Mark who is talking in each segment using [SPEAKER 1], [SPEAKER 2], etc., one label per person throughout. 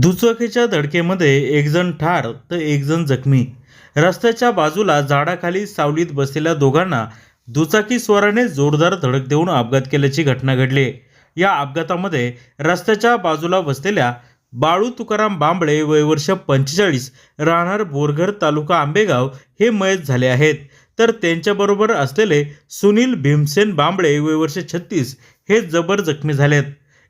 [SPEAKER 1] दुचाकीच्या धडकेमध्ये एकजण ठार तर एकजण जखमी. रस्त्याच्या बाजूला झाडाखाली सावलीत बसलेल्या दोघांना दुचाकीस्वाराने जोरदार धडक देऊन अपघात केल्याची घटना घडली. या अपघातामध्ये रस्त्याच्या बाजूला बसलेल्या बाळू तुकाराम बांबळे वय वर्ष पंचेचाळीस राहणार बोरघर तालुका आंबेगाव हे मयत झाले आहेत. तर त्यांच्याबरोबर असलेले सुनील भीमसेन बांबळे वय वर्ष छत्तीस हे जबर जखमी झालेत.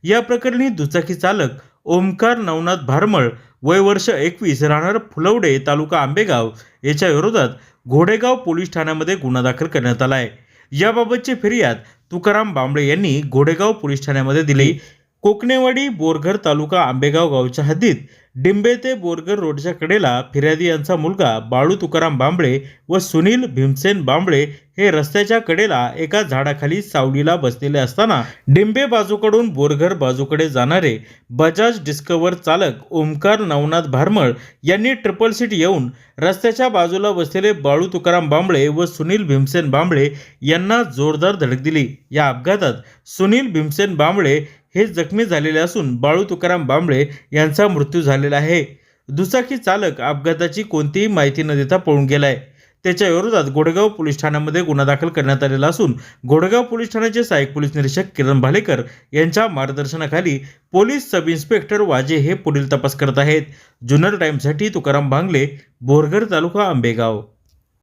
[SPEAKER 1] या प्रकरणी दुचाकी चालक ओमकार नवनाथ भारमळ वय वर्ष एकवीस राहणार फुलवडे तालुका आंबेगाव याच्या विरोधात घोडेगाव पोलीस ठाण्यामध्ये गुन्हा दाखल करण्यात आला आहे. याबाबतची फिर्याद तुकाराम बांबळे यांनी घोडेगाव पोलीस ठाण्यामध्ये दिली. कोकणेवाडी बोरघर तालुका आंबेगाव गावच्या हद्दीत डिंबे ते बोरघर रोडच्या कडेला फिर्यादी यांचा मुलगा बाळू तुकाराम बांबळे व सुनील भीमसेन बांबळे हे रस्त्याच्या कडेला एका झाडाखाली सावलीला बसलेले असताना डिंबे बाजूकडून बोरघर बाजूकडे जाणारे बजाज डिस्कवर चालक ओमकार नवनाथ भारमळ यांनी ट्रिपल सीट येऊन रस्त्याच्या बाजूला बसलेले बाळू तुकाराम बांबळे व सुनील भीमसेन बांबळे यांना जोरदार धडक दिली. या अपघातात सुनील भीमसेन बांबळे हे जखमी झालेले असून बाळू तुकाराम बांबळे यांचा मृत्यू झालेला आहे. दुचाकी चालक अपघाताची कोणतीही माहिती न देता पळून गेलाय. त्याच्या विरोधात गोडगाव पोलीस ठाण्यामध्ये गुन्हा दाखल करण्यात आलेला असून गोडगाव पोलीस ठाण्याचे सहाय्यक पोलीस निरीक्षक किरण भालेकर यांच्या मार्गदर्शनाखाली पोलीस सब इन्स्पेक्टर वाजे हे पुढील तपास करत आहेत. जुनर टाईमसाठी तुकाराम बांगले बोरघर तालुका आंबेगाव.